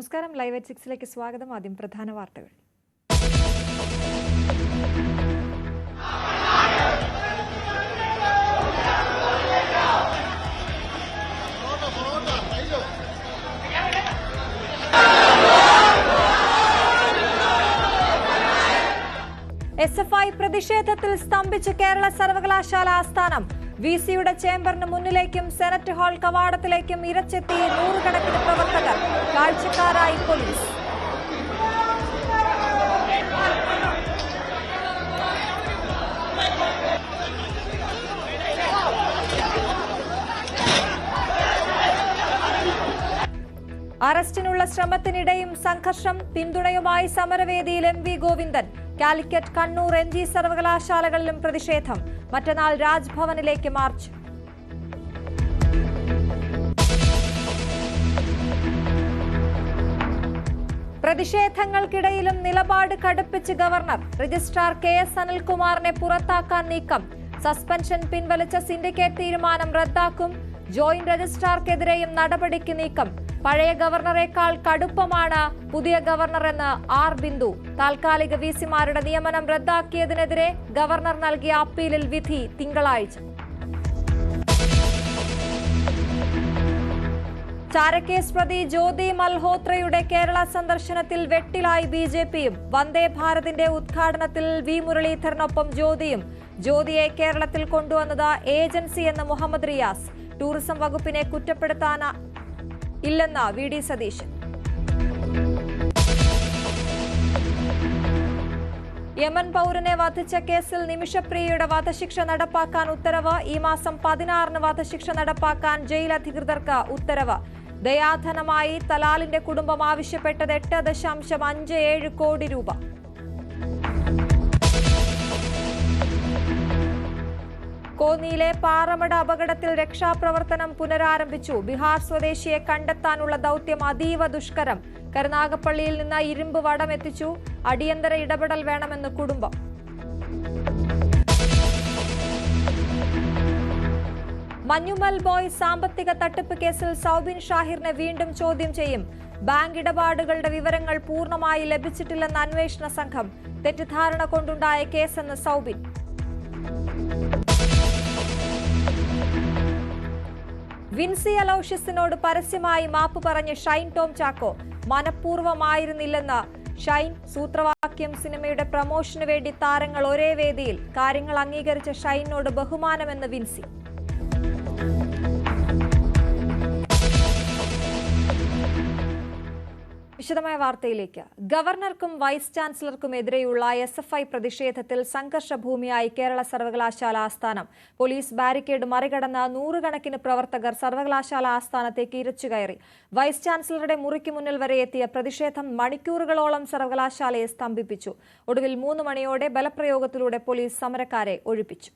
നമസ്കാരം. Live at സിക്സിലേക്ക് സ്വാഗതം. ആദ്യം പ്രധാന വാർത്തകൾ. എസ് എഫ് ഐ പ്രതിഷേധത്തിൽ സ്തംഭിച്ച് കേരള സർവകലാശാല ആസ്ഥാനം. വി സിയുടെ ചേംബറിന് മുന്നിലേക്കും സെനറ്റ് ഹാൾ കവാടത്തിലേക്കും ഇരച്ചെത്തി നൂറുകണക്കിന് പ്രവർത്തകർ കാഴ്ചക്കാരായി പോലീസ്. അറസ്റ്റിനുള്ള ശ്രമത്തിനിടെയും സംഘർഷം പിന്തുണയുമായി സമരവേദിയിൽ M V Govindan. Calicut Kannur M G സർവകലാശാലകളിലും പ്രതിഷേധം. മറ്റന്നാൾ രാജ്ഭവനിലേക്ക് മാർച്ച്. പ്രതിഷേധങ്ങൾക്കിടയിലും നിലപാട് കടുപ്പിച്ച് ഗവർണർ രജിസ്ട്രാർ കെ എസ് അനിൽകുമാറിനെ പുറത്താക്കാൻ നീക്കം. സസ്പെൻഷൻ പിൻവലിച്ച സിൻഡിക്കേറ്റ് തീരുമാനം റദ്ദാക്കും. ജോയിന്റ് രജിസ്ട്രാർക്കെതിരെയും നടപടിക്ക് നീക്കം. പഴയ ഗവർണറേക്കാൾ കടുപ്പമാണ് പുതിയ ഗവർണറെന്ന് ആർ ബിന്ദു. താൽക്കാലിക വിസിമാരുടെ നിയമനം റദ്ദാക്കിയതിനെതിരെ ഗവർണർ നൽകിയ അപ്പീലിൽ വിധി തിങ്കളാഴ്ച. ചാരക്കേസ് പ്രതി ജ്യോതി മൽഹോത്രയുടെ കേരള സന്ദർശനത്തിൽ വെട്ടിലായി ബി ജെ പിയും. വന്ദേ ഭാരതിന്റെ ഉദ്ഘാടനത്തിൽ വി മുരളീധരനൊപ്പം ജ്യോതിയും. ജ്യോതിയെ കേരളത്തിൽ കൊണ്ടുവന്നത് ഏജൻസി എന്ന് മുഹമ്മദ് റിയാസ്. ടൂറിസം വകുപ്പിനെ കുറ്റപ്പെടുത്താൻ ഇല്ലെന്ന് വി ഡി സതീശൻ. യമൻ പൗരനെ വധിച്ച കേസിൽ നിമിഷപ്രിയയുടെ വധശിക്ഷ നടപ്പാക്കാൻ ഉത്തരവ്. ഈ മാസം പതിനാറിന് വധശിക്ഷ നടപ്പാക്കാൻ ജയിൽ അധികൃതർക്ക് ഉത്തരവ്. ദയാധനമായി തലാലിന്റെ കുടുംബം ആവശ്യപ്പെട്ടത് എട്ട് ദശാംശം അഞ്ച് ഏഴ് കോടി രൂപ. കോന്നിയിലെ പാറമട അപകടത്തിൽ രക്ഷാപ്രവർത്തനം പുനരാരംഭിച്ചു. ബിഹാർ സ്വദേശിയെ കണ്ടെത്താനുള്ള ദൗത്യം അതീവ ദുഷ്കരം. കരുനാഗപ്പള്ളിയിൽ നിന്ന് ഇരുമ്പ് വടം എത്തിച്ചു. അടിയന്തര ഇടപെടൽ വേണമെന്ന് കുടുംബം. മഞ്ഞുമൽ ബോയ് സാമ്പത്തിക തട്ടിപ്പ് കേസിൽ സൗബിൻ ഷാഹിറിനെ വീണ്ടും ചോദ്യം ചെയ്യും. ബാങ്ക് ഇടപാടുകളുടെ വിവരങ്ങൾ പൂർണമായി ലഭിച്ചിട്ടില്ലെന്ന അന്വേഷണ സംഘം തെറ്റിദ്ധാരണ കൊണ്ടുണ്ടായ കേസെന്ന് സൗബിൻ. വിൻസി അലോഷ്യസിനോട് പരസ്യമായി മാപ്പ് പറഞ്ഞ ഷൈൻ ടോം ചാക്കോ മനഃപൂർവമായിരുന്നില്ലെന്ന്. ഷൈൻ സൂത്രവാക്യം സിനിമയുടെ പ്രമോഷന് വേണ്ടി താരങ്ങൾ ഒരേ വേദിയിൽ. കാര്യങ്ങൾ അംഗീകരിച്ച ഷൈനോട് ബഹുമാനമെന്ന് വിൻസി. വിശദമായ വാർത്തയിലേക്ക്. ഗവർണർക്കും വൈസ് ചാൻസലർക്കും എതിരെയുള്ള എസ് എഫ് ഐ പ്രതിഷേധത്തിൽ സംഘർഷഭൂമിയായി കേരള സർവകലാശാല ആസ്ഥാനം. പോലീസ് ബാരിക്കേഡ് മറികടന്ന നൂറുകണക്കിന് പ്രവർത്തകർ സർവകലാശാല ആസ്ഥാനത്തേക്ക് ഇരച്ചുകയറി വൈസ് ചാൻസലറുടെ മുറിക്ക് മുന്നിൽ വരെ എത്തിയ പ്രതിഷേധം മണിക്കൂറുകളോളം സർവകലാശാലയെ സ്തംഭിപ്പിച്ചു. ഒടുവിൽ മൂന്ന് മണിയോടെ ബലപ്രയോഗത്തിലൂടെ പോലീസ് സമരക്കാരെ ഒഴിപ്പിച്ചു.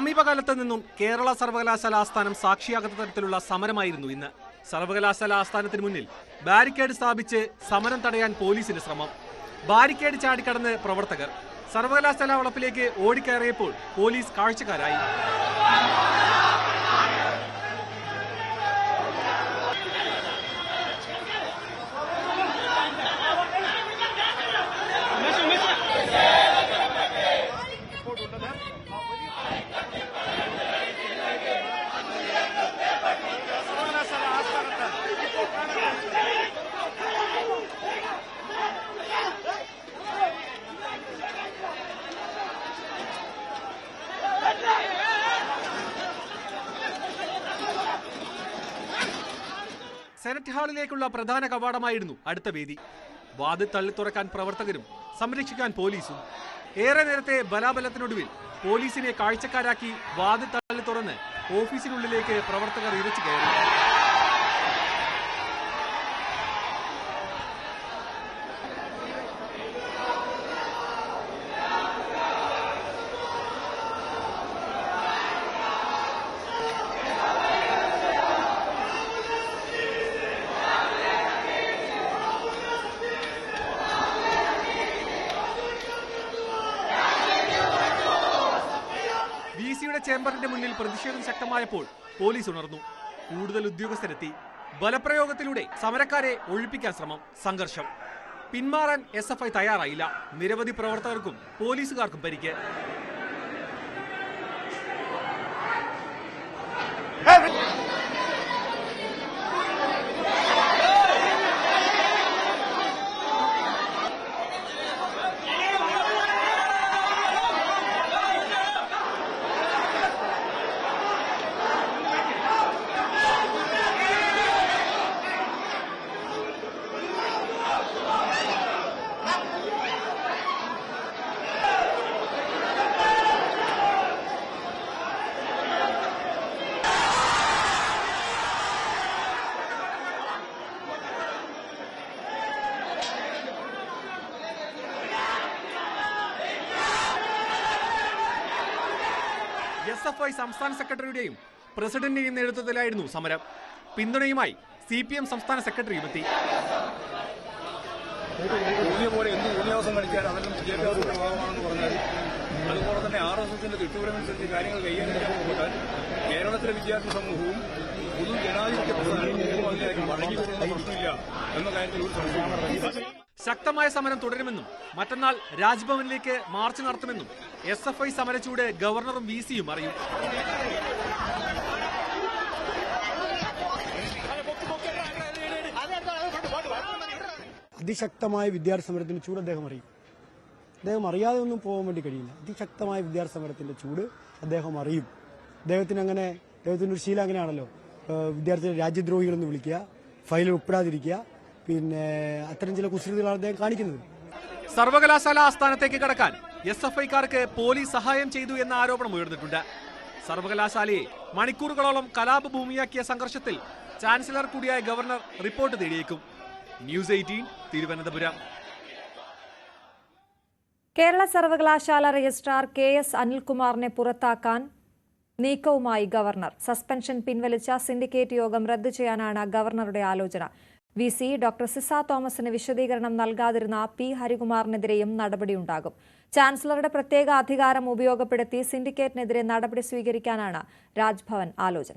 സമീപകാലത്ത് നിന്നും കേരള സർവകലാശാല ആസ്ഥാനം സാക്ഷിയാകുന്ന തരത്തിലുള്ള സമരമായിരുന്നു ഇന്ന്. സർവകലാശാല ആസ്ഥാനത്തിന് മുന്നിൽ ബാരിക്കേഡ് സ്ഥാപിച്ച് സമരം തടയാൻ പോലീസിന്റെ ശ്രമം. ബാരിക്കേഡ് ചാടിക്കടന്ന് പ്രവർത്തകർ. സർവകലാശാല വളപ്പിലേക്ക് ഓടിക്കയറിയപ്പോൾ പോലീസ് കാഴ്ചക്കാരായി. സെനറ്റ് ഹാളിലേക്കുള്ള പ്രധാന കവാടമായിരുന്നു അടുത്ത വേദി. വാതിൽ തള്ളി തുറക്കാൻ പ്രവർത്തകരും സംരക്ഷിക്കാൻ പോലീസും. ഏറെ നേരത്തെ ബലാബലത്തിനൊടുവിൽ പോലീസിനെ കാഴ്ചക്കാരാക്കി വാതിൽ തള്ളി തുറന്ന് ഓഫീസിനുള്ളിലേക്ക് പ്രവർത്തകർ ഇരച്ചു കയറി. ചേംബറിന്റെ മുന്നിൽ പ്രതിഷേധം ശക്തമായപ്പോൾ പോലീസ് ഉണർന്നു. കൂടുതൽ ഉദ്യോഗസ്ഥരെത്തി. ബലപ്രയോഗത്തിലൂടെ സമരക്കാരെ ഒഴിപ്പിക്കാൻ ശ്രമം സംഘർഷം. പിന്മാറാൻ എസ് എഫ് ഐ തയ്യാറായില്ല. നിരവധി പ്രവർത്തകർക്കും പോലീസുകാർക്കും പരിക്ക്. ഐ സംസ്ഥാന സെക്രട്ടറിയുടെയും പ്രസിഡന്റിന്റെയും നേതൃത്വത്തിലായിരുന്നു സമരം. പിന്തുണയുമായി സി പി എം സംസ്ഥാന സെക്രട്ടറിയും എത്തി പോലെ എന്ത് ഊന്യാസം കളിച്ചാൽ അതെല്ലാം വിദ്യാഭ്യാസത്തിന്റെ ഭാഗമാണെന്ന് പറഞ്ഞാൽ അതുപോലെ തന്നെ ആർ എസ് എസിന്റെ തിട്ടൂരമനുസരിച്ച് കാര്യങ്ങൾ കൈകാര്യം ചെയ്യപ്പെട്ടാൽ കേരളത്തിലെ വിദ്യാർത്ഥി സമൂഹവും പൊതു ജനാധിപത്യ പ്രസ്ഥാനവും അതിലേക്ക് മടങ്ങി പ്രശ്നമില്ല എന്ന കാര്യത്തിൽ ഒരു സംശയമാണ് ശക്തമായ സമരം തുടരുമെന്നും മറ്റന്നാൾ രാജ്ഭവനിലേക്ക് മാർച്ച് നടത്തുമെന്നും എസ് എഫ് ഐ സമരച്ചൂട് ഗവർണറും വി സിയും അറിയും അതിശക്തമായ വിദ്യാർത്ഥി സമരത്തിന്റെ ചൂട് അദ്ദേഹം അറിയും. അദ്ദേഹം അറിയാതെ ഒന്നും പോകാൻ വേണ്ടി കഴിയില്ല. അതിശക്തമായ വിദ്യാർത്ഥി സമരത്തിന്റെ ചൂട് അദ്ദേഹം അറിയും. അദ്ദേഹത്തിന് അങ്ങനെ അദ്ദേഹത്തിന്റെ ഒരു ശീലം അങ്ങനെയാണല്ലോ. വിദ്യാർത്ഥികളെ രാജ്യദ്രോഹികളെന്ന് വിളിക്കുക ഫയലിൽ ഒപ്പിടാതിരിക്കുക പിന്നെ അത്തരം ചില കുസൃതികളാണ് അദ്ദേഹം കാണിക്കുന്നത്. സർവകലാശാല ആസ്ഥാനത്തേക്ക് കടക്കാൻ എസ് എഫ് ഐക്കാർക്ക് പോലീസ് സഹായം ചെയ്തു എന്ന ആരോപണം ഉയർന്നിട്ടുണ്ട്. സർവകലാശാലയെ മണിക്കൂറുകളോളം കലാപഭൂമിയാക്കിയ സംഘർഷത്തിൽ ചാൻസലർ കൂടിയായ governor report തേടിയേക്കും. News eighteen Thiruvananthapuram. Kerala സർവകലാശാല രജിസ്ട്രാർ കെ എസ് അനിൽകുമാറിനെ പുറത്താക്കാൻ നീക്കവുമായി ഗവർണർ. സസ്പെൻഷൻ പിൻവലിച്ച സിൻഡിക്കേറ്റ് യോഗം റദ്ദു ചെയ്യാനാണ് ഗവർണറുടെ ആലോചന. വി സി ഡോക്ടർ സിസ തോമസിന് വിശദീകരണം നൽകാതിരുന്ന പി ഹരികുമാറിനെതിരെയും നടപടിയുണ്ടാകും ചാൻസലറുടെ പ്രത്യേക അധികാരം ഉപയോഗപ്പെടുത്തി സിൻഡിക്കേറ്റിനെതിരെ നടപടി സ്വീകരിക്കാനാണ് രാജ്ഭവൻ ആലോചന.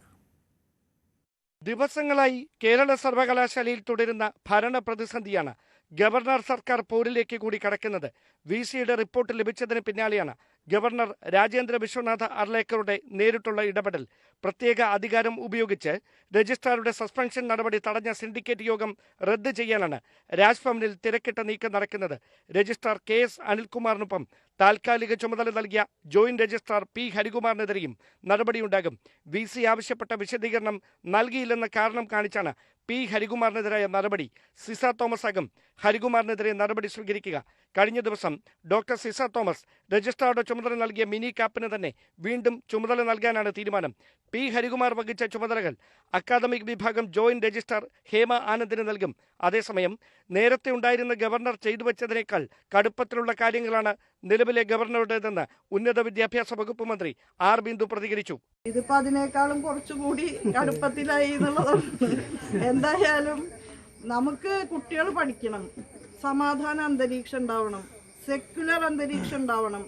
ദിവസങ്ങളായി കേരള സർവകലാശാലയിൽ തുടരുന്ന ഭരണ പ്രതിസന്ധിയാണ് ഗവർണർ സർക്കാർ പോരിലേക്ക് കൂടി കടക്കുന്നത്. വി സിയുടെ റിപ്പോർട്ട് ലഭിച്ചതിന് പിന്നാലെയാണ് ഗവർണർ രാജേന്ദ്ര വിശ്വനാഥ അർലേക്കറുടെ നേരിട്ടുള്ള ഇടപെടൽ. പ്രത്യേക അധികാരം ഉപയോഗിച്ച് രജിസ്ട്രാറുടെ സസ്പെൻഷൻ നടപടി തടഞ്ഞ സിൻഡിക്കേറ്റ് യോഗം റദ്ദ് ചെയ്യാനാണ് രാജ്ഭവനിൽ തിരക്കിട്ട നീക്കം നടക്കുന്നത്. രജിസ്ട്രാർ കെ എസ് അനിൽകുമാറിനൊപ്പം താൽക്കാലിക ചുമതല നൽകിയ ജോയിന്റ് രജിസ്ട്രാർ പി ഹരികുമാറിനെതിരെയും നടപടിയുണ്ടാകും. വി സി ആവശ്യപ്പെട്ട വിശദീകരണം നൽകിയില്ലെന്ന കാരണം കാണിച്ചാണ് പി. ഹരികുമാറിനെതിരായ നടപടി സിസ തോമസ് അകം ഹരികുമാറിനെതിരെ നടപടി സ്വീകരിക്കുക. കഴിഞ്ഞ ദിവസം ഡോക്ടർ സിസ തോമസ് രജിസ്ട്രാറുടെ ചുമതല നൽകിയ മിനി കാപ്പിന് തന്നെ വീണ്ടും ചുമതല നൽകാനാണ് തീരുമാനം. പി ഹരികുമാർ വഹിച്ച ചുമതലകൾ അക്കാദമിക് വിഭാഗം ജോയിന്റ് രജിസ്ട്രാർ ഹേമ ആനന്ദിന് നൽകും. അതേസമയം നേരത്തെ ഉണ്ടായിരുന്ന ഗവർണർ ചെയ്തു വെച്ചതിനേക്കാൾ കടുപ്പത്തിലുള്ള കാര്യങ്ങളാണ് നിലവിലെ ഗവർണറുടേതെന്ന് ഉന്നത വിദ്യാഭ്യാസ വകുപ്പ് മന്ത്രി ആർ ബിന്ദു പ്രതികരിച്ചു. ഇതിപ്പോ അതിനേക്കാളും കുറച്ചുകൂടി കടുപ്പത്തിലായി എന്നുള്ളതാണ്. എന്തായാലും നമുക്ക് കുട്ടികൾ പഠിക്കണം. സമാധാന അന്തരീക്ഷം ഉണ്ടാവണം. സെക്യുലർ അന്തരീക്ഷം ഉണ്ടാവണം.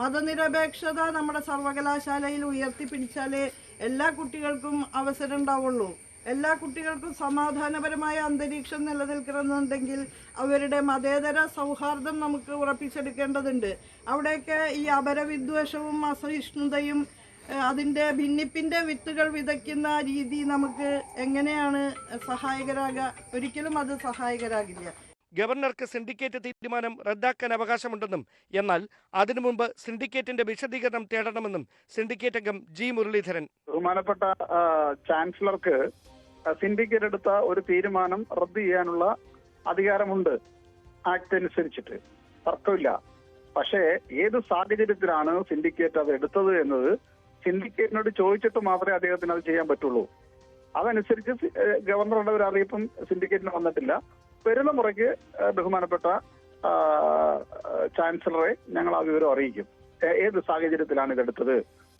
മതനിരപേക്ഷത നമ്മുടെ സർവകലാശാലയിൽ ഉയർത്തിപ്പിടിച്ചാലേ എല്ലാ കുട്ടികൾക്കും അവസരം ഉണ്ടാവുള്ളൂ. എല്ലാ കുട്ടികൾക്കും സമാധാനപരമായ അന്തരീക്ഷം നിലനിൽക്കണമെന്നുണ്ടെങ്കിൽ അവരുടെ മതേതര സൗഹാർദ്ദം നമുക്ക് ഉറപ്പിച്ചെടുക്കേണ്ടതുണ്ട്. അവിടെയൊക്കെ ഈ അപരവിദ്വേഷവും അസഹിഷ്ണുതയും അതിന്റെ ഭിന്നിപ്പിന്റെ വിത്തുകൾ വിതയ്ക്കുന്ന രീതി നമുക്ക് എങ്ങനെയാണ് സഹായകരാകുക ഒരിക്കലും അത് സഹായകരാകില്ല. ഗവർണർക്ക് സിൻഡിക്കേറ്റ് തീരുമാനം റദ്ദാക്കാൻ അവകാശമുണ്ടെന്നും എന്നാൽ അതിനു മുമ്പ് സിൻഡിക്കേറ്റിന്റെ വിശദീകരണം തേടണമെന്നും സിൻഡിക്കേറ്റ് അംഗം ജി മുരളീധരൻ. ബഹുമാനപ്പെട്ട ചാൻസലർക്ക് സിൻഡിക്കേറ്റ് എടുത്ത ഒരു തീരുമാനം റദ്ദ് ചെയ്യാനുള്ള അധികാരമുണ്ട്. ആക്ട് അനുസരിച്ചിട്ട്. തർക്കമില്ല. പക്ഷേ ഏത് സാഹചര്യത്തിലാണ് സിൻഡിക്കേറ്റ് അത് എടുത്തത് എന്നത് സിൻഡിക്കേറ്റിനോട് ചോദിച്ചിട്ട് മാത്രമേ അദ്ദേഹത്തിന് അത് ചെയ്യാൻ പറ്റുള്ളൂ. അതനുസരിച്ച് ഗവർണറുടെ ഒരു അറിയിപ്പും സിൻഡിക്കേറ്റിന് വന്നിട്ടില്ല. വരുന്ന മുറയ്ക്ക് ബഹുമാനപ്പെട്ട ചാൻസലറെ ഞങ്ങൾ ആ വിവരം അറിയിക്കും. ഏത് സാഹചര്യത്തിലാണ് ഇതെടുത്തത്?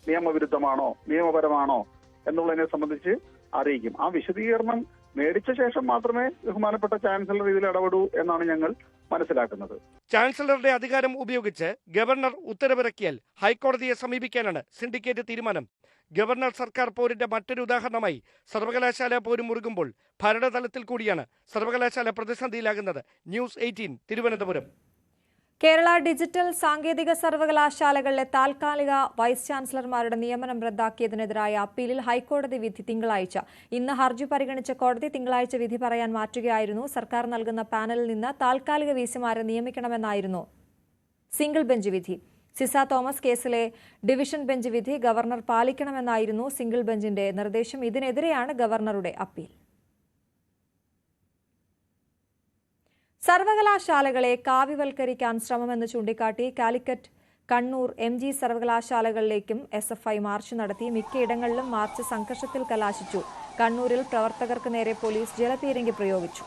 നിയമവിരുദ്ധമാണോ? നിയമപരമാണോ? എന്നുള്ളതിനെ സംബന്ധിച്ച് അറിയിക്കും. ആ വിശദീകരണം മേടിച്ച ശേഷം മാത്രമേ ബഹുമാനപ്പെട്ട ചാൻസലർ ഇതിൽ ഇടപെടൂ എന്നാണ് ഞങ്ങൾ മനസ്സിലാക്കുന്നത്. ചാൻസലറുടെ അധികാരം ഉപയോഗിച്ച് ഗവർണർ ഉത്തരവിറക്കിയാൽ ഹൈക്കോടതിയെ സമീപിക്കാനാണ് സിൻഡിക്കേറ്റ് തീരുമാനം. ഗവർണർ സർക്കാർ പോരിന്റെ മറ്റൊരു ഉദാഹരണമായി സർവകലാശാല പോരും മുറുകുമ്പോൾ ഭരണതലത്തിൽ കൂടിയാണ് സർവകലാശാല പ്രതിസന്ധിയിലാകുന്നത്. News eighteen Thiruvananthapuram. Kerala digital സാങ്കേതിക സർവകലാശാലകളിലെ താൽക്കാലിക വൈസ് ചാൻസലർമാരുടെ നിയമനം റദ്ദാക്കിയതിനെതിരായ അപ്പീലിൽ ഹൈക്കോടതി വിധി തിങ്കളാഴ്ച. ഇന്ന് ഹർജി പരിഗണിച്ച കോടതി തിങ്കളാഴ്ച വിധി പറയാൻ മാറ്റുകയായിരുന്നു. സർക്കാർ നൽകുന്ന പാനലിൽ നിന്ന് താൽക്കാലിക വിസിമാരെ നിയമിക്കണമെന്നായിരുന്നു സിംഗിൾ ബെഞ്ച് വിധി. സിസ തോമസ് കേസിലെ ഡിവിഷൻ ബെഞ്ച് വിധി ഗവർണർ പാലിക്കണമെന്നായിരുന്നു സിംഗിൾ ബെഞ്ചിന്റെ നിർദ്ദേശം. ഇതിനെതിരെയാണ് ഗവർണറുടെ അപ്പീൽ. സർവകലാശാലകളെ കാവ്യവൽക്കരിക്കാൻ ശ്രമമെന്ന് ചൂണ്ടിക്കാട്ടി കാലിക്കറ്റ് കണ്ണൂർ എം ജി സർവകലാശാലകളിലേക്കും എസ് എഫ് ഐ മാർച്ച് നടത്തി. മിക്കയിടങ്ങളിലും മാർച്ച് സംഘർഷത്തിൽ കലാശിച്ചു. കണ്ണൂരിൽ പ്രവർത്തകർക്ക് നേരെ പോലീസ് ജലപീരങ്കി പ്രയോഗിച്ചു.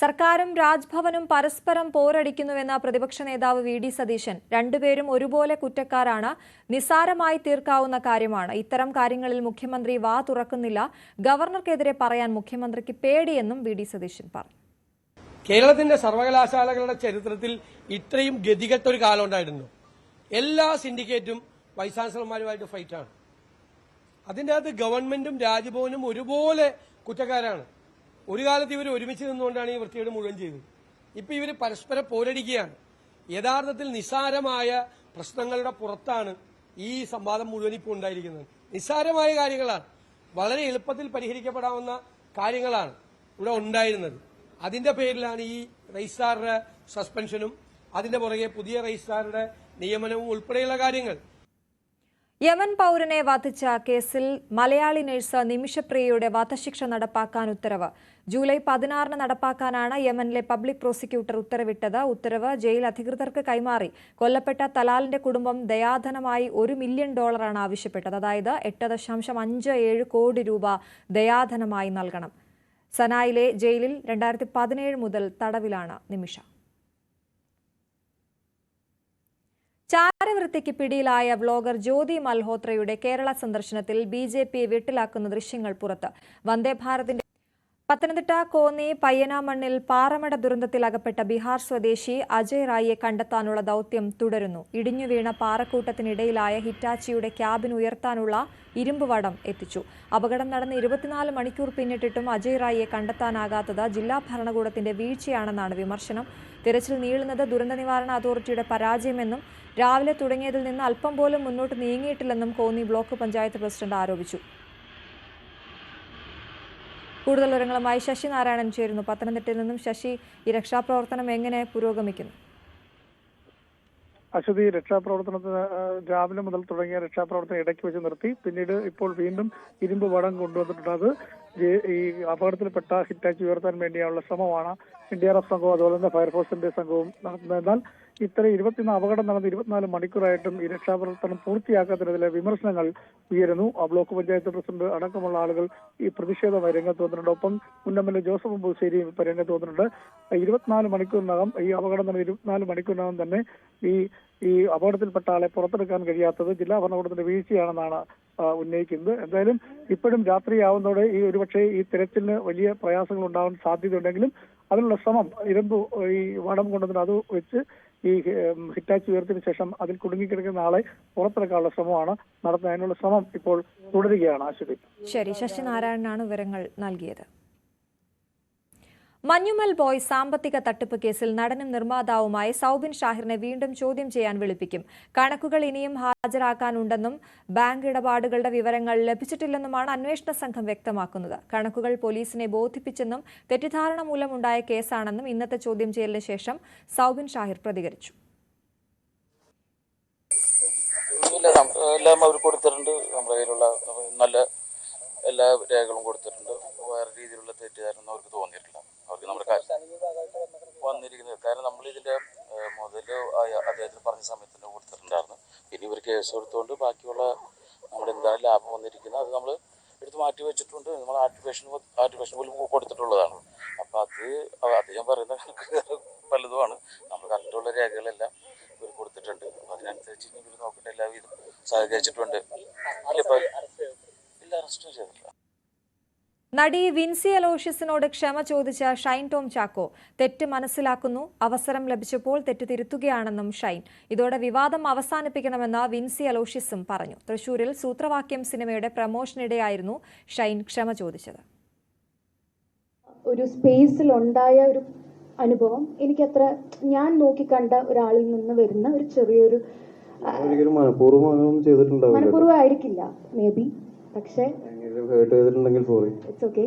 സർക്കാരും രാജ്ഭവനും പരസ്പരം പോരടിക്കുന്നുവെന്ന പ്രതിപക്ഷ നേതാവ് വി ഡി സതീശൻ രണ്ടുപേരും ഒരുപോലെ കുറ്റക്കാരാണ്. നിസ്സാരമായി തീർക്കാവുന്ന കാര്യമാണ്. ഇത്തരം കാര്യങ്ങളിൽ മുഖ്യമന്ത്രി വാ തുറക്കുന്നില്ല. ഗവർണർക്കെതിരെ പറയാൻ മുഖ്യമന്ത്രിക്ക് പേടിയെന്നും വി ഡി സതീശൻ പറഞ്ഞു. കേരളത്തിന്റെ സർവകലാശാലകളുടെ ചരിത്രത്തിൽ ഇത്രയും ഗതികെട്ട ഒരു കാലം ഉണ്ടായിരുന്നു. എല്ലാ സിൻഡിക്കേറ്റും വൈസ് ചാൻസലർമാരുമായിട്ട് ഫൈറ്റാണ് അതിന്റെ അകത്ത് ഗവൺമെന്റും രാജ്ഭവനും ഒരുപോലെ കുറ്റക്കാരാണ്. ഒരു കാലത്ത് ഇവർ ഒരുമിച്ച് നിന്നുകൊണ്ടാണ് ഈ വൃത്തികേട് മുഴുവൻ ചെയ്തത്. ഇപ്പൊ ഇവർ പരസ്പരം പോരടിക്കുകയാണ്. യഥാർത്ഥത്തിൽ നിസ്സാരമായ പ്രശ്നങ്ങളുടെ പുറത്താണ് ഈ സംവാദം മുഴുവൻ ഇപ്പോൾ ഉണ്ടായിരിക്കുന്നത്. നിസ്സാരമായ കാര്യങ്ങളാണ്. വളരെ എളുപ്പത്തിൽ പരിഹരിക്കപ്പെടാവുന്ന കാര്യങ്ങളാണ് ഇവിടെ ഉണ്ടായിരുന്നത്. അതിന്റെ പേരിലാണ് ഈ രജിസ്ട്രാറുടെ സസ്പെൻഷനും അതിന്റെ പുറകെ പുതിയ രജിസ്ട്രാറുടെ നിയമനവും ഉൾപ്പെടെയുള്ള കാര്യങ്ങൾ. യമൻ പൗരനെ വധിച്ച കേസിൽ മലയാളി നഴ്സ് നിമിഷപ്രിയയുടെ വധശിക്ഷ നടപ്പാക്കാൻ ഉത്തരവ്. ജൂലൈ പതിനാറിന് നടപ്പാക്കാനാണ് യമനിലെ പബ്ലിക് പ്രോസിക്യൂട്ടർ ഉത്തരവിട്ടത്. ഉത്തരവ് ജയിൽ അധികൃതർക്ക് കൈമാറി. കൊല്ലപ്പെട്ട തലാലിന്റെ കുടുംബം ദയാധനമായി ഒരു മില്യൺ ഡോളറാണ് ആവശ്യപ്പെട്ടത്. അതായത് എട്ട് ദശാംശം അഞ്ച് ഏഴ് കോടി രൂപ ദയാധനമായി നൽകണം. സനായിലെ ജയിലിൽ രണ്ടായിരത്തി പതിനേഴ് മുതൽ തടവിലാണ് നിമിഷ. ചാരവൃത്തിക്ക് പിടിയിലായ വ്ളോഗർ ജ്യോതി മൽഹോത്രയുടെ കേരള സന്ദർശനത്തിൽ ബി ജെ പി വെട്ടിലാക്കുന്ന ദൃശ്യങ്ങൾ പുറത്ത്. വന്ദേ ഭാരതിന്റെ പത്തനംതിട്ട കോന്നി പയ്യനാമണ്ണിൽ പാറമട ദുരന്തത്തിൽ അകപ്പെട്ട ബീഹാർ സ്വദേശി അജയ് റായിയെ കണ്ടെത്താനുള്ള ദൌത്യം തുടരുന്നു. ഇടിഞ്ഞു വീണ പാറക്കൂട്ടത്തിനിടയിലായ ഹിറ്റാച്ചിയുടെ ക്യാബിൻ ഉയർത്താനുള്ള ഇരുമ്പുവടം എത്തിച്ചു. അപകടം നടന്ന് ഇരുപത്തിനാല് മണിക്കൂർ പിന്നിട്ടിട്ടും അജയ് റായിയെ കണ്ടെത്താനാകാത്തത് ജില്ലാ ഭരണകൂടത്തിന്റെ വീഴ്ചയാണെന്നാണ് വിമർശനം. തിരച്ചിൽ നീളുന്നത് ദുരന്ത നിവാരണ അതോറിറ്റിയുടെ പരാജയമെന്നും രാവിലെ തുടങ്ങിയതിൽ നിന്ന് അല്പം പോലും മുന്നോട്ട് നീങ്ങിയിട്ടില്ലെന്നും കോന്നി ബ്ലോക്ക് പഞ്ചായത്ത് പ്രസിഡന്റ് ആരോപിച്ചു. കൂടുതൽ വിവരങ്ങളുമായി ശശി നാരായണൻ ചേരുന്നു. പത്തനംതിട്ടയിൽ നിന്നും ശശി ഈ രക്ഷാപ്രവർത്തനം എങ്ങനെ പുരോഗമിക്കുന്നു? അശ്വതി രക്ഷാപ്രവർത്തനത്തിന് രാവിലെ മുതൽ തുടങ്ങിയ രക്ഷാപ്രവർത്തനം ഇടയ്ക്ക് വെച്ച് നിർത്തി. പിന്നീട് ഇപ്പോൾ വീണ്ടും ഇരുമ്പ് വടം കൊണ്ടുവന്നിട്ടുണ്ട്. അത് ഈ അപകടത്തിൽപ്പെട്ട ഹിറ്റാച്ചി ഉയർത്താൻ വേണ്ടിയുള്ള ശ്രമമാണ് എൻ ഡി ആർ എഫ് സംഘവും അതുപോലെ തന്നെ ഫയർഫോഴ്സിന്റെ സംഘവും നടത്തുന്നത്. എന്നാൽ ഇത്ര ഇരുപത്തിനാല് അപകടം നടന്ന് ഇരുപത്തിനാല് മണിക്കൂറായിട്ടും ഈ രക്ഷാപ്രവർത്തനം പൂർത്തിയാക്കാത്തതിനെതിരെ വിമർശനങ്ങൾ ഉയരുന്നു. ബ്ലോക്ക് പഞ്ചായത്ത് പ്രസിഡന്റ് അടക്കമുള്ള ആളുകൾ ഈ പ്രതിഷേധമായി രംഗത്ത് വന്നിട്ടുണ്ട്. ഒപ്പം മുന്നമ്മലെ ജോസഫ് ബുശ്ശേരിയും ഇപ്പൊ രംഗത്ത് വന്നിട്ടുണ്ട്. ഇരുപത്തിനാല് മണിക്കൂറിനകം ഈ അപകടം നടന്ന ഇരുപത്തിനാല് മണിക്കൂറിനകം തന്നെ ഈ ഈ അപകടത്തിൽപ്പെട്ട ആളെ പുറത്തെടുക്കാൻ കഴിയാത്തത് ജില്ലാ ഭരണകൂടത്തിന്റെ വീഴ്ചയാണെന്നാണ് ഉന്നയിക്കുന്നത്. എന്തായാലും ഇപ്പോഴും രാത്രിയാവുന്നതോടെ ഈ ഒരുപക്ഷെ ഈ തിരച്ചിലിന് വലിയ പ്രയാസങ്ങൾ ഉണ്ടാവാൻ സാധ്യതയുണ്ടെങ്കിലും അതിനുള്ള ശ്രമം ഇരുമ്പ് ഈ വടം കൊണ്ടുവന്ന് അത് വെച്ച് ഈ ഹിറ്റാച്ച് ഉയർത്തിന് ശേഷം അതിൽ കുടുങ്ങിക്കിടക്കുന്ന ആളെ പുറത്തിറക്കാനുള്ള ശ്രമമാണ് നടത്തുന്നതിനുള്ള ശ്രമം ഇപ്പോൾ തുടരുകയാണ് ആശുപത്രി. ശരി ശശി നാരായണനാണ് വിവരങ്ങൾ നൽകിയത്. മഞ്ഞുമൽ ബോയ് സാമ്പത്തിക തട്ടിപ്പ് കേസിൽ നടനും നിർമ്മാതാവുമായ സൌബിൻ ഷാഹിറിനെ വീണ്ടും ചോദ്യം ചെയ്യാൻ വിളിപ്പിക്കും. കണക്കുകൾ ഇനിയും ഹാജരാക്കാനുണ്ടെന്നും ബാങ്ക് ഇടപാടുകളുടെ വിവരങ്ങൾ ലഭിച്ചിട്ടില്ലെന്നുമാണ് അന്വേഷണ സംഘം വ്യക്തമാക്കുന്നത്. കണക്കുകൾ പോലീസിനെ ബോധിപ്പിച്ചെന്നും തെറ്റിദ്ധാരണ മൂലമുണ്ടായ കേസാണെന്നും ഇന്നത്തെ ചോദ്യം ചെയ്യലിന് ശേഷം സൌബിൻ ഷാഹിർ പ്രതികരിച്ചു. എല്ലാം അവർ കൊടുത്തിട്ടുണ്ട്. നല്ല എല്ലാ രേഖകളും കൊടുത്തിട്ടുണ്ട്. വേറെ രീതിയിലുള്ള തെറ്റിദ്ധാരണ അവർക്ക് തോന്നിയിട്ടില്ല. അവർക്ക് നമ്മുടെ വന്നിരിക്കുന്നത്. കാരണം നമ്മൾ ഇതിന്റെ മുതൽ അദ്ദേഹത്തിന് പറഞ്ഞ സമയത്ത് തന്നെ കൊടുത്തിട്ടുണ്ടായിരുന്നു. പിന്നെ ഇവർ കേസ് കൊടുത്തുകൊണ്ട് ബാക്കിയുള്ള നമ്മുടെ എന്താണ് ലാഭം വന്നിരിക്കുന്നത് അത് നമ്മൾ എടുത്ത് മാറ്റി വെച്ചിട്ടുണ്ട്. നമ്മൾ ആർട്ടിഫിഷ്യൽ ആർട്ടിഫിഷ്യൽ പോലും കൊടുത്തിട്ടുള്ളതാണ്. അപ്പം അത് അദ്ദേഹം പറയുന്ന കണക്ക് പലതുമാണ്. നമ്മൾ കറക്റ്റുള്ള രേഖകളെല്ലാം ഇവർ കൊടുത്തിട്ടുണ്ട്. അപ്പോൾ അതിനനുസരിച്ച് ഇനി ഇവർ നോക്കേണ്ട എല്ലാവിധം സഹകരിച്ചിട്ടുണ്ട്. ഇല്ല ഇല്ല അറസ്റ്റ് ചെയ്തിട്ടില്ല. നടി വിൻസി അലോഷ്യസിനോട് ക്ഷമ ചോദിച്ച ഷൈൻ ടോം ചാക്കോ തെറ്റ് മനസ്സിലാക്കുന്നു അവസരം ലഭിച്ചപ്പോൾ തെറ്റ് തിരുത്തുകയാണെന്നും ഷൈൻ. ഇതോടെ വിവാദം അവസാനിപ്പിക്കണമെന്ന് വിൻസി അലോഷ്യസും പറഞ്ഞു. തൃശൂരിൽ സൂത്രവാക്യം സിനിമയുടെ പ്രമോഷനിടെയായിരുന്നു ഷൈൻ ക്ഷമ ചോദിച്ചത്. ഒരു സ്പേസിൽ ഉണ്ടായ ഒരു അനുഭവം. എനിക്ക് എനിക്കത്ര ഞാൻ നോക്കിക്കണ്ട ഒരാളിൽ നിന്ന് വരുന്ന ഒരു ചെറിയൊരു മനഃപൂർവമായിരിക്കില്ല മേ ബി. പക്ഷേ ഹേർട്ട് ചെയ്തിട്ടുണ്ടെങ്കിൽ സോറി ഇറ്റ്സ് ഓക്കെ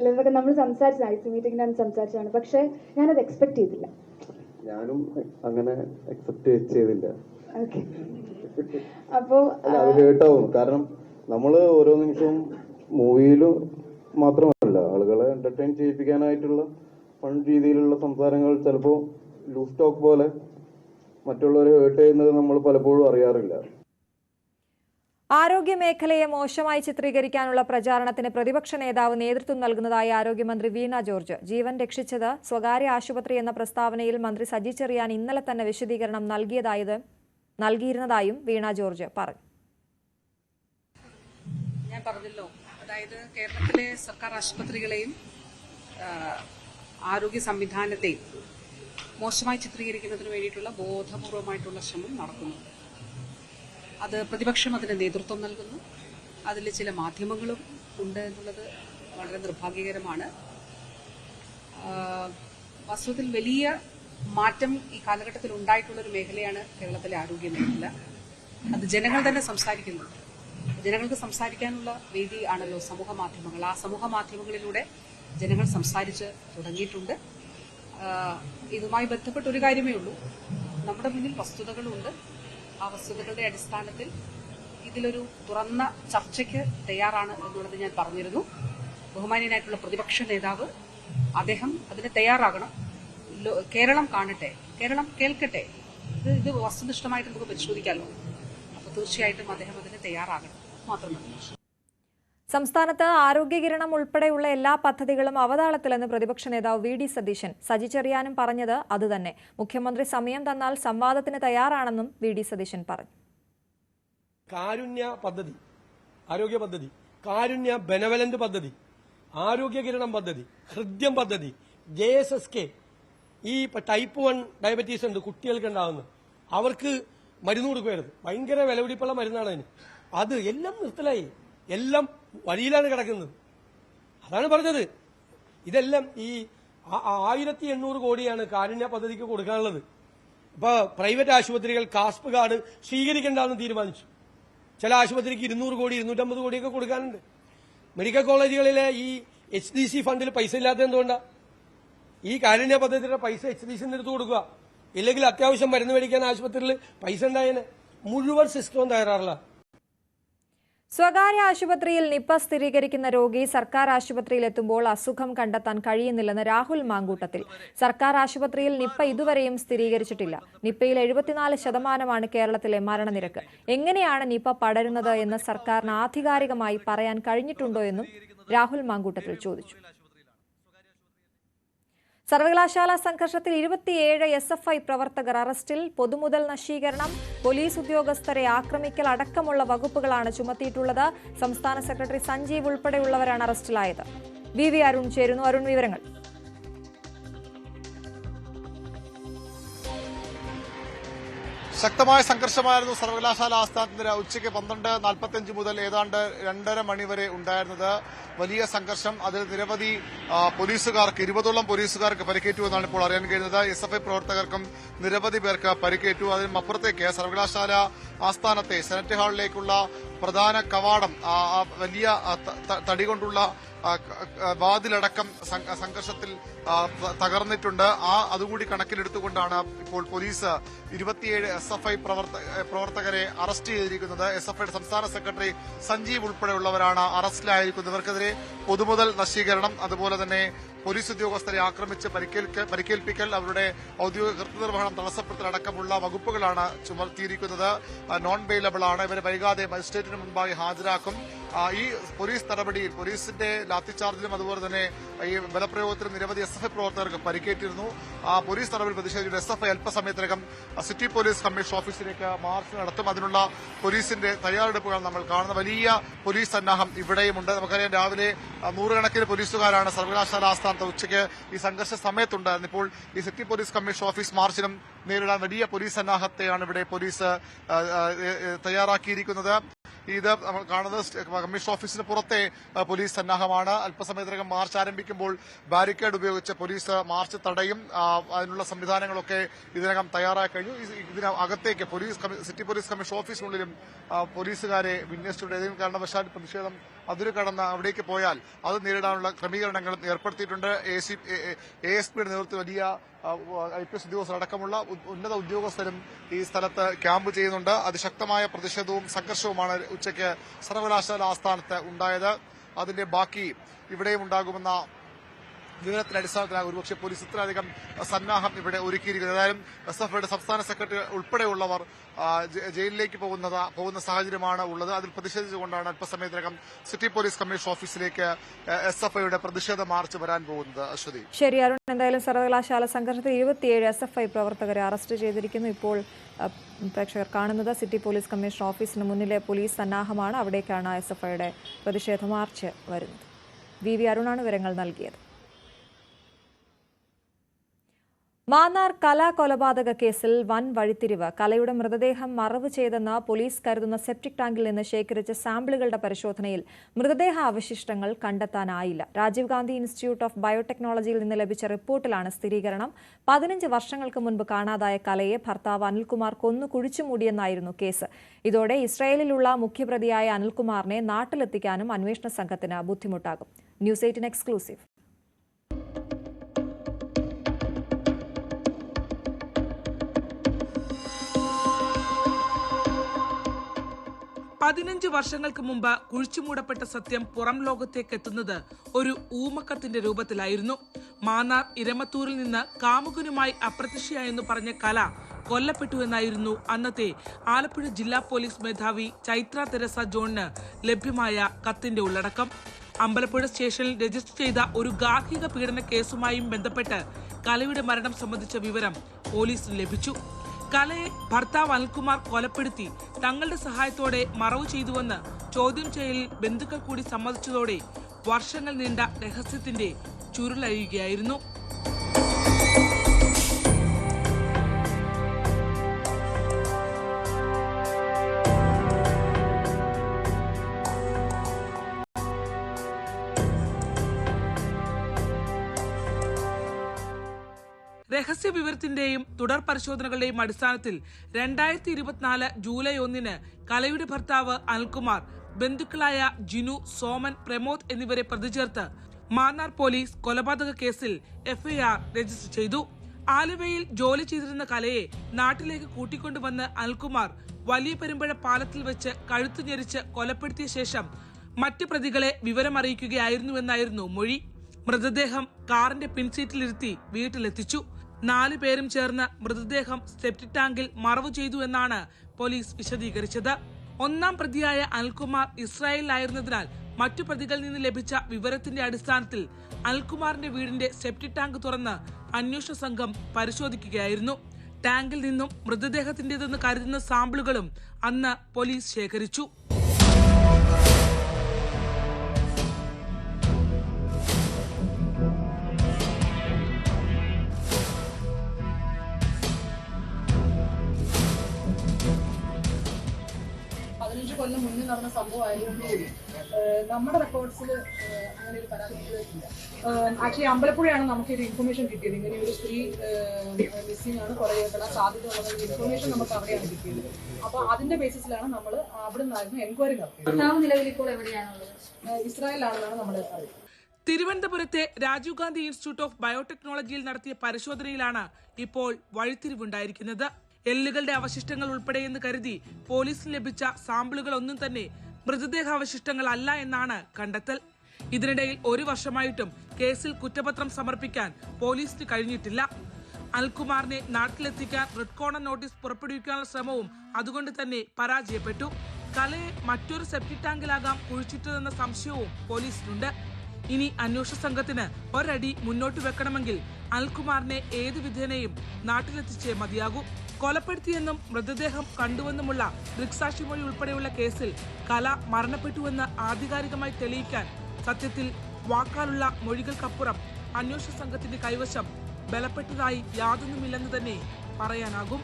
ഇതൊക്കെ നമ്മൾ സംസാരിച്ച ഐസ് മീറ്റിംഗിനാണ് സംസാരിച്ചതാണ്. പക്ഷേ ഞാനത് എക്സ്പെക്ട് ചെയ്തില്ല. ഞാനും അങ്ങനെ അക്സെപ്റ്റ് ചെയ്തില്ല. ഓക്കെ അല്ല അത് ഹേർട്ടാവും കാരണം നമ്മൾ ഓരോ നിമിഷവും മൂവിയിലും മാത്രമല്ല ആളുകളെ എന്റർടൈൻ ചെയ്യിപ്പിക്കാനായിട്ടുള്ള ഫൺ രീതിയിലുള്ള സംസാരങ്ങൾ ചിലപ്പോൾ ലൂസ് ടോക്ക് പോലെ മറ്റുള്ളവരെ ഹേർട്ട് ചെയ്യുന്നത് നമ്മൾ പലപ്പോഴും അറിയാറില്ല. ആരോഗ്യ മേഖലയെ മോശമായി ചിത്രീകരിക്കാനുള്ള പ്രചാരണത്തിന് പ്രതിപക്ഷ നേതാവ് നേതൃത്വം നൽകുന്നതായി ആരോഗ്യമന്ത്രി വീണ ജോർജ്. ജീവൻ രക്ഷിച്ചത് സ്വകാര്യ ആശുപത്രി എന്ന പ്രസ്താവനയിൽ മന്ത്രി സജി ചെറിയാൻ ഇന്നലെ തന്നെ വിശദീകരണം നൽകിയതായത് നൽകിയിരുന്നതായും വീണ ജോർജ് പറഞ്ഞു. ഞാൻ പറഞ്ഞല്ലോ. അതായത് കേരളത്തിലെ സർക്കാർ ആശുപത്രികളെയും ആരോഗ്യ സംവിധാനത്തെയും മോശമായി ചിത്രീകരിക്കുന്നതിന് വേണ്ടിയിട്ടുള്ള ബോധപൂർവമായിട്ടുള്ള ശ്രമം നടക്കുന്നുണ്ട് അത് പ്രതിപക്ഷം അതിന് നേതൃത്വം നൽകുന്നു. അതിൽ ചില മാധ്യമങ്ങളും ഉണ്ട് എന്നുള്ളത് വളരെ നിർഭാഗ്യകരമാണ്. ആ, വാസ്തവത്തിൽ വലിയ മാറ്റം ഈ കാലഘട്ടത്തിൽ ഉണ്ടായിട്ടുള്ള ഒരു മേഖലയാണ് കേരളത്തിലെ ആരോഗ്യ മേഖല. അത് ജനങ്ങൾ തന്നെ സംസാരിക്കുന്നുണ്ട് ജനങ്ങൾക്ക് സംസാരിക്കാനുള്ള വേദി ആണല്ലോ സമൂഹ മാധ്യമങ്ങൾ. ആ സമൂഹ മാധ്യമങ്ങളിലൂടെ ജനങ്ങൾ സംസാരിച്ച് തുടങ്ങിയിട്ടുണ്ട്. ഇതുമായി ബന്ധപ്പെട്ട ഒരു കാര്യമേ ഉള്ളൂ. നമ്മുടെ മുന്നിൽ വസ്തുതകളുണ്ട്. ആ അടിസ്ഥാനത്തിൽ ഇതിലൊരു തുറന്ന ചർച്ചയ്ക്ക് തയ്യാറാണ് എന്നുള്ളത് ഞാൻ പറഞ്ഞിരുന്നു. ബഹുമാന്യനായിട്ടുള്ള പ്രതിപക്ഷ നേതാവ് അദ്ദേഹം അതിന് തയ്യാറാകണം. കേരളം കാണട്ടെ കേരളം കേൾക്കട്ടെ. ഇത് ഇത് വസ്തുനിഷ്ഠമായിട്ട് നമുക്ക് പരിശോധിക്കാമല്ലോ. അപ്പോൾ തീർച്ചയായിട്ടും അദ്ദേഹം അതിന് തയ്യാറാകണം. മാത്രമല്ല സംസ്ഥാനത്ത് ആരോഗ്യകിരണം ഉൾപ്പെടെയുള്ള എല്ലാ പദ്ധതികളും അവതാളത്തിലെന്ന് പ്രതിപക്ഷ നേതാവ് വി ഡി സതീശൻ സജി ചെറിയാനും പറഞ്ഞത് അതുതന്നെ. മുഖ്യമന്ത്രി സമയം തന്നാൽ സംവാദത്തിന് തയ്യാറാണെന്നും വി ഡി സതീശൻ പറഞ്ഞു. കാരുണ്യ പദ്ധതി ആരോഗ്യ പദ്ധതി കാരുണ്യ ബെനവലന്റ് പദ്ധതി ആരോഗ്യകിരണം പദ്ധതി ഹൃദ്യം പദ്ധതി ജെ എസ് എസ് കെ ഈ ടൈപ്പ് വൺ ഡയബറ്റീസ് ഉണ്ട് കുട്ടികൾക്ക് ഉണ്ടാകുന്നത് അവർക്ക് മരുന്ന് കൊടുക്കുമായിരുന്നു ഭയങ്കര വിലപിടിപ്പുള്ള മരുന്നാണ് അതിന്. അത് എല്ലാം നിർത്തലായി. എല്ലാം വഴിയിലാണ് കിടക്കുന്നത്. അതാണ് പറഞ്ഞത്. ഇതെല്ലാം ഈ ആയിരത്തി എണ്ണൂറ് കോടിയാണ് കാരുണ്യ പദ്ധതിക്ക് കൊടുക്കാനുള്ളത്. ഇപ്പൊ പ്രൈവറ്റ് ആശുപത്രികൾ കാസ്പ് കാർഡ് സ്വീകരിക്കേണ്ടെന്ന് തീരുമാനിച്ചു. ചില ആശുപത്രിക്ക് ഇരുന്നൂറ് കോടി ഇരുന്നൂറ്റമ്പത് കോടിയൊക്കെ കൊടുക്കാനുണ്ട്. മെഡിക്കൽ കോളേജുകളിലെ ഈ എച്ച് ഡി സി ഫണ്ടിൽ പൈസ ഇല്ലാത്ത എന്തുകൊണ്ടാ? ഈ കാരുണ്യ പദ്ധതിയുടെ പൈസ എച്ച് ഡി സിന്റെ എടുത്തു കൊടുക്കുക. ഇല്ലെങ്കിൽ അത്യാവശ്യം മരുന്ന് മേടിക്കാൻ ആശുപത്രിയിൽ പൈസ ഉണ്ടായേനെ. മുഴുവൻ സിസ്റ്റവും തയ്യാറാറില്ല സ്വകാര്യ ആശുപത്രിയിൽ നിപ്പ സ്ഥിരീകരിക്കുന്ന രോഗി സർക്കാർ ആശുപത്രിയിൽ എത്തുമ്പോൾ അസുഖം കണ്ടെത്താൻ കഴിയുന്നില്ലെന്ന് രാഹുൽ മാങ്കൂട്ടത്തിൽ. സർക്കാർ ആശുപത്രിയിൽ നിപ്പ ഇതുവരെയും സ്ഥിരീകരിച്ചിട്ടില്ല. നിപ്പയിൽ എഴുപത്തിനാല് ശതമാനമാണ് കേരളത്തിലെ മരണനിരക്ക്. എങ്ങനെയാണ് നിപ്പ പടരുന്നത് എന്ന് സർക്കാരിന് ആധികാരികമായി പറയാൻ കഴിഞ്ഞിട്ടുണ്ടോ എന്നും രാഹുൽ മാങ്കൂട്ടത്തിൽ ചോദിച്ചു. സർവകലാശാല സംഘർഷത്തിൽ ഇരുപത്തിയേഴ് എസ് എഫ് ഐ പ്രവർത്തകർ അറസ്റ്റിൽ. പൊതുമുതൽ നശീകരണം പോലീസ് ഉദ്യോഗസ്ഥരെ ആക്രമിക്കൽ അടക്കമുള്ള വകുപ്പുകളാണ് ചുമത്തിയിട്ടുള്ളത്. സംസ്ഥാന സെക്രട്ടറി സഞ്ജീവ് ഉൾപ്പെടെയുള്ളവരാണ് അറസ്റ്റിലായത്. വി വി അരുൺ ചേരുന്നു. അരുൺ വിവരങ്ങൾ. ശക്തമായ സംഘർഷമായിരുന്നു സർവകലാശാല ആസ്ഥാനത്തിന് ഉച്ചയ്ക്ക് പന്ത്രണ്ട് നാൽപ്പത്തിയഞ്ച് മുതൽ ഏതാണ്ട് രണ്ടര മണിവരെ ഉണ്ടായിരുന്നത്. വലിയ സംഘർഷം. അതിൽ നിരവധി പോലീസുകാർക്ക് ഇരുപതോളം പോലീസുകാർക്ക് പരിക്കേറ്റു എന്നാണ് ഇപ്പോൾ അറിയാൻ കഴിയുന്നത്. എസ് എഫ് ഐ പ്രവർത്തകർക്കും നിരവധി പേർക്ക് പരിക്കേറ്റു. അതിനും അപ്പുറത്തേക്ക് സർവകലാശാല ആസ്ഥാനത്തെ സെനറ്റ് ഹാളിലേക്കുള്ള പ്രധാന കവാടം വലിയ തടി കൊണ്ടുള്ള വാതിലടക്കം സംഘർഷത്തിൽ തകർന്നിട്ടുണ്ട്. ആ അതുകൂടി കണക്കിലെടുത്തുകൊണ്ടാണ് ഇപ്പോൾ പോലീസ് ഇരുപത്തിയേഴ് എസ് എഫ് ഐ പ്രവർത്തകരെ അറസ്റ്റ് ചെയ്തിരിക്കുന്നത്. എസ് എഫ് ഐയുടെ സംസ്ഥാന സെക്രട്ടറി സഞ്ജീവ് ഉൾപ്പെടെയുള്ളവരാണ് അറസ്റ്റിലായിരിക്കുന്നത്. ഇവർക്കെതിരെ പൊതുമുതൽ നശീകരണം അതുപോലെ തന്നെ പോലീസ് ഉദ്യോഗസ്ഥരെ ആക്രമിച്ച് പരിക്കേൽപ്പിക്കൽ അവരുടെ ഔദ്യോഗിക കൃത്യനിർവഹണം തടസ്സപ്പെടുത്തലടക്കമുള്ള വകുപ്പുകളാണ് ചുമത്തിയിരിക്കുന്നത് നോൺ ബെയിലബിൾ ആണ്. ഇവരെ വൈകാതെ മജിസ്ട്രേറ്റിന് മുൻപായി ഹാജരാക്കും. ഈ പോലീസ് നടപടിയിൽ പോലീസിന്റെ ലാത്തിച്ചാർജിലും അതുപോലെ തന്നെ ഈ ബലപ്രയോഗത്തിലും നിരവധി എസ് എഫ് ഐ പ്രവർത്തകർക്ക് പരിക്കേറ്റിരുന്നു. ആ പോലീസ് നടപടി പ്രതിഷേധിച്ച് എസ് എഫ് ഐ അല്പസമയത്തിനകം സിറ്റി പോലീസ് കമ്മീഷൻ ഓഫീസിലേക്ക് മാർച്ച് നടത്തും. അതിനുള്ള പോലീസിന്റെ തയ്യാറെടുപ്പുകൾ നമ്മൾ കാണുന്ന വലിയ പോലീസ് സന്നാഹം ഇവിടെയുമുണ്ട്. നമുക്കറിയാം രാവിലെ നൂറുകണക്കിന് പോലീസുകാരാണ് സർവകലാശാല ആസ്ഥാനത്ത് ഉച്ചയ്ക്ക് ഈ സംഘർഷ സമയത്തുണ്ടായിരുന്നു ഇപ്പോൾ ഈ സിറ്റി പോലീസ് കമ്മീഷൻ ഓഫീസ് മാർച്ചിനും നേരിടാൻ വലിയ പോലീസ് സന്നാഹത്തെയാണ് ഇവിടെ പോലീസ് തയ്യാറാക്കിയിരിക്കുന്നത്. ഇത് നമ്മൾ കാണുന്നത് കമ്മീഷൻ ഓഫീസിന് പുറത്തെ പോലീസ് സന്നാഹമാണ്. അല്പസമയത്തിനകം മാർച്ച് ആരംഭിക്കുമ്പോൾ ബാരിക്കേഡ് ഉപയോഗിച്ച് പോലീസ് മാർച്ച് തടയും അതിനുള്ള സംവിധാനങ്ങളൊക്കെ ഇതിനകം തയ്യാറായി കഴിഞ്ഞു. ഇതിനകത്തേക്ക് പോലീസ് സിറ്റി പോലീസ് കമ്മീഷൻ ഓഫീസിനുള്ളിലും പോലീസുകാരെ വിന്യസിച്ചിട്ടുണ്ട് ഏതെങ്കിലും കാരണവശാൽ പ്രതിഷേധം അതിര് കടന്ന് അവിടേക്ക് പോയാൽ അത് നേരിടാനുള്ള ക്രമീകരണങ്ങളും ഏർപ്പെടുത്തിയിട്ടുണ്ട്. എ സി എ എസ് പിയുടെ നേതൃത്വത്തിൽ വലിയ ഐ പി എസ് ഉദ്യോഗസ്ഥർ അടക്കമുള്ള ഉന്നത ഉദ്യോഗസ്ഥരും ഈ സ്ഥലത്ത് ക്യാമ്പ് ചെയ്യുന്നുണ്ട്. അതിശക്തമായ പ്രതിഷേധവും സംഘർഷവുമാണ് ഉച്ചയ്ക്ക് സർവകലാശാല ആസ്ഥാനത്ത് ഉണ്ടായത്. അതിന്റെ ബാക്കി ഇവിടെയും ഉണ്ടാകുമെന്ന വിവരത്തിന്റെ അടിസ്ഥാനത്തിലാണ് ഒരുപക്ഷെ പോലീസ് ഇത്രയധികം സന്നാഹം ഇവിടെ ഒരുക്കിയിരിക്കുന്നത് ഏതായാലും എസ് എഫ് ഐയുടെ സംസ്ഥാന സെക്രട്ടറി ഉൾപ്പെടെയുള്ളവർ ജയിലിലേക്ക് പോകുന്നത് പോകുന്ന സാഹചര്യമാണ് ഉള്ളത്. അതിൽ പ്രതിഷേധിച്ചുകൊണ്ടാണ് അല്പസമയത്തിനകം സിറ്റി പോലീസ് കമ്മീഷൻ ഓഫീസിലേക്ക് എസ് എഫ് ഐയുടെ പ്രതിഷേധ മാർച്ച് വരാൻ പോകുന്നത്. അശ്വതി. ശരി അരുൺ. എന്തായാലും സർവകലാശാല സംഘർഷത്തിൽ ഇരുപത്തിയേഴ് എസ് എഫ് ഐ പ്രവർത്തകരെ അറസ്റ്റ് ചെയ്തിരിക്കുന്നു. ഇപ്പോൾ പ്രേക്ഷകർ കാണുന്നത് സിറ്റി പോലീസ് കമ്മീഷൻ ഓഫീസിന് മുന്നിലെ പോലീസ് സന്നാഹമാണ്. അവിടേക്കാണ് എസ് എഫ് ഐയുടെ പ്രതിഷേധ മാർച്ച് വരുന്നത്. വി വി അരുണാണ് വിവരങ്ങൾ നൽകിയത്. മാന്നാർ കലാകൊലപാതക കേസിൽ വൻ വഴിത്തിരിവ്. കലയുടെ മൃതദേഹം മറവ് ചെയ്തെന്ന് പോലീസ് കരുതുന്ന സെപ്റ്റിക് ടാങ്കിൽ നിന്ന് ശേഖരിച്ച സാമ്പിളുകളുടെ പരിശോധനയിൽ മൃതദേഹ അവശിഷ്ടങ്ങൾ കണ്ടെത്താനായില്ല. രാജീവ് ഗാന്ധി ഇൻസ്റ്റിറ്റ്യൂട്ട് ഓഫ് ബയോടെക്നോളജിയിൽ നിന്ന് ലഭിച്ച റിപ്പോർട്ടിലാണ് സ്ഥിരീകരണം. പതിനഞ്ച് വർഷങ്ങൾക്ക് മുൻപ് കാണാതായ കലയെ ഭർത്താവ് അനിൽകുമാർ കൊന്നു കുഴിച്ചുമൂടിയെന്നായിരുന്നു കേസ്. ഇതോടെ ഇസ്രായേലിലുള്ള മുഖ്യപ്രതിയായ അനിൽകുമാറിനെ നാട്ടിലെത്തിക്കാനും അന്വേഷണ സംഘത്തിന് ബുദ്ധിമുട്ടാകും. News eighteen exclusive. പതിനഞ്ച് വർഷങ്ങൾക്ക് മുമ്പ് കുഴിച്ചുമൂടപ്പെട്ട സത്യം പുറം ലോകത്തേക്ക് എത്തുന്നത് ഒരു ഊമക്കത്തിന്റെ രൂപത്തിലായിരുന്നു. മാന്നാർ ഇരമത്തൂരിൽ നിന്ന് കാമുകനുമായി അപ്രത്യക്ഷയായെന്ന് പറഞ്ഞ കല കൊല്ലപ്പെട്ടു എന്നായിരുന്നു അന്നത്തെ ആലപ്പുഴ ജില്ലാ പോലീസ് മേധാവി ചൈത്ര തെരസ ജോണിന് ലഭ്യമായ കത്തിന്റെ ഉള്ളടക്കം. അമ്പലപ്പുഴ സ്റ്റേഷനിൽ രജിസ്റ്റർ ചെയ്ത ഒരു ഗാർഹിക പീഡന കേസുമായും ബന്ധപ്പെട്ട് കലയുടെ മരണം സംബന്ധിച്ച വിവരം പോലീസിന് ലഭിച്ചു. കലയെ ഭർത്താവ് അനിൽകുമാർ കൊലപ്പെടുത്തി തങ്ങളുടെ സഹായത്തോടെ മറവ് ചെയ്തുവെന്ന് ചോദ്യം ചെയ്യലിൽ ബന്ധുക്കൾ കൂടി സമ്മതിച്ചതോടെ വർഷങ്ങൾ നീണ്ട രഹസ്യത്തിന്റെ ചുരുളഴിയുകയായിരുന്നു. രഹസ്യ വിവരത്തിന്റെയും തുടർ പരിശോധനകളുടെയും അടിസ്ഥാനത്തിൽ രണ്ടായിരത്തി ഇരുപത്തിനാല് ജൂലൈ ഒന്നിന് കലയുടെ ഭർത്താവ് അനിൽകുമാർ ബന്ധുക്കളായ ജിനു സോമൻ പ്രമോദ് എന്നിവരെ പ്രതി ചേർത്ത് മാന്നാർ പോലീസ് കൊലപാതക കേസിൽ എഫ്ഐആർ രജിസ്റ്റർ ചെയ്തു. ആലുവയിൽ ജോലി ചെയ്തിരുന്ന കലയെ നാട്ടിലേക്ക് കൂട്ടിക്കൊണ്ടുവന്ന് അനിൽകുമാർ വലിയ പെരുമ്പഴ പാലത്തിൽ വെച്ച് കഴുത്തു ഞെരിച്ച് കൊലപ്പെടുത്തിയ ശേഷം മറ്റ് പ്രതികളെ വിവരമറിയിക്കുകയായിരുന്നുവെന്നായിരുന്നു മൊഴി. മൃതദേഹം കാറിന്റെ പിൻസീറ്റിലിരുത്തി വീട്ടിലെത്തിച്ചു. നാലു പേരും ചേർന്ന് മൃതദേഹം സെപ്റ്റിക് ടാങ്കിൽ മറവ് ചെയ്തു എന്നാണ് പോലീസ് വിശദീകരിച്ചത്. ഒന്നാം പ്രതിയായ അനിൽകുമാർ ഇസ്രായേലിലായിരുന്നതിനാൽ മറ്റു പ്രതികളിൽ നിന്ന് ലഭിച്ച വിവരത്തിന്റെ അടിസ്ഥാനത്തിൽ അനിൽകുമാറിന്റെ വീടിന്റെ സെപ്റ്റിക് ടാങ്ക് തുറന്ന് അന്വേഷണ സംഘം പരിശോധിക്കുകയായിരുന്നു. ടാങ്കിൽ നിന്നും മൃതദേഹത്തിന്റേതെന്ന് കരുതുന്ന സാമ്പിളുകളും അന്ന് പോലീസ് ശേഖരിച്ചു. കൊല്ലം മുന്നേ നടന്ന സംഭവം ആയതുകൊണ്ട് നമ്മുടെ റെക്കോർഡ്സിൽ അങ്ങനെ ഒരു പരാതി ഇല്ല ആക്ച്വലി അമ്പലപ്പുഴയാണ് നമുക്ക് ഒരു ഇൻഫർമേഷൻ കിട്ടിയത്. ഇങ്ങനെ ഒരു സ്ത്രീ മിസ്സിംഗ് ആണ് കുറേ ചെയ്യപ്പെടാൻ സാധ്യത ഉള്ളത് ഇൻഫർമേഷൻ നമുക്ക് അവിടെയാണ് കിട്ടിയത്. അപ്പോൾ അതിന്റെ ബേസിസിലാണ് നമ്മൾ അവിടെ നിന്നായിരുന്നു എൻക്വയറി നടത്തിയത്. നിലവിൽ ഇപ്പോൾ എവിടെയാണുള്ളത്? ഇസ്രായേലാണെന്നാണ് നമ്മുടെ അറിവ് തിരുവനന്തപുരത്തെ രാജീവ് ഗാന്ധി ഇൻസ്റ്റിറ്റ്യൂട്ട് ഓഫ് ബയോടെക്നോളജിയിൽ നടത്തിയ പരിശോധനയിലാണ് ഇപ്പോൾ വഴിത്തിരിവുണ്ടായിരിക്കുന്നത്. എല്ലുകളുടെ അവശിഷ്ടങ്ങൾ ഉൾപ്പെടെയെന്ന് കരുതി പോലീസിന് ലഭിച്ച സാമ്പിളുകൾ ഒന്നും തന്നെ മൃതദേഹാവശിഷ്ടങ്ങൾ അല്ല എന്നാണ് കണ്ടെത്തൽ. ഇതിനിടയിൽ ഒരു വർഷമായിട്ടും കേസിൽ കുറ്റപത്രം സമർപ്പിക്കാൻ പോലീസിന് കഴിഞ്ഞിട്ടില്ല. അൽകുമാറിനെ നാട്ടിലെത്തിക്കാൻ റെഡ് കോർണർ നോട്ടീസ് പുറപ്പെടുവിക്കാനുള്ള ശ്രമവും അതുകൊണ്ട് തന്നെ പരാജയപ്പെട്ടു. കലയെ മറ്റൊരു സെപ്റ്റിക് ടാങ്കിലാകാം കുഴിച്ചിട്ടതെന്ന സംശയവും പോലീസിനുണ്ട്. ഇനി അന്വേഷണ സംഘത്തിന് ഒരടി മുന്നോട്ട് വെക്കണമെങ്കിൽ അൽകുമാറിനെ ഏത് വിധേനയും നാട്ടിലെത്തിച്ചേ മതിയാകൂ. കൊലപ്പെടുത്തിയെന്നും മൃതദേഹം കണ്ടുവെന്നുമുള്ള ദൃക്സാക്ഷി മൊഴി ഉൾപ്പെടെയുള്ള കേസിൽ കല മരണപ്പെട്ടുവെന്ന് ആധികാരികമായി തെളിയിക്കാൻ സത്യത്തിൽ വാക്കാലുള്ള മൊഴികൾക്കപ്പുറം അന്വേഷണ സംഘത്തിന്റെ കൈവശം ബലപ്പെട്ടതായി യാതൊന്നുമില്ലെന്ന് തന്നെ പറയാനാകും.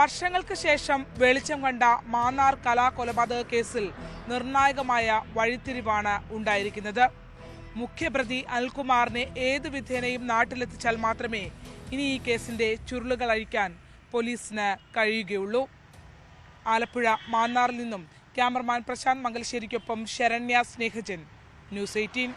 വർഷങ്ങൾക്ക് ശേഷം വെളിച്ചം കണ്ട മാന്നാർ കലാ കൊലപാതക കേസിൽ നിർണായകമായ വഴിത്തിരിവാണ് ഉണ്ടായിരിക്കുന്നത്. മുഖ്യപ്രതി അനിൽകുമാറിനെ ഏത് വിധേനയും നാട്ടിലെത്തിച്ചാൽ മാത്രമേ ഇനി ഈ കേസിന്റെ ചുരുളുകൾ അഴിക്കാൻ പോലീസിന് കഴിയുകയുള്ളൂ. ആലപ്പുഴ മാന്നാറിൽ നിന്നും ക്യാമറമാൻ പ്രശാന്ത് മംഗലശ്ശേരിക്കൊപ്പം ശരണ്യ സ്നേഹജൻ ന്യൂസ് എയ്റ്റീൻ.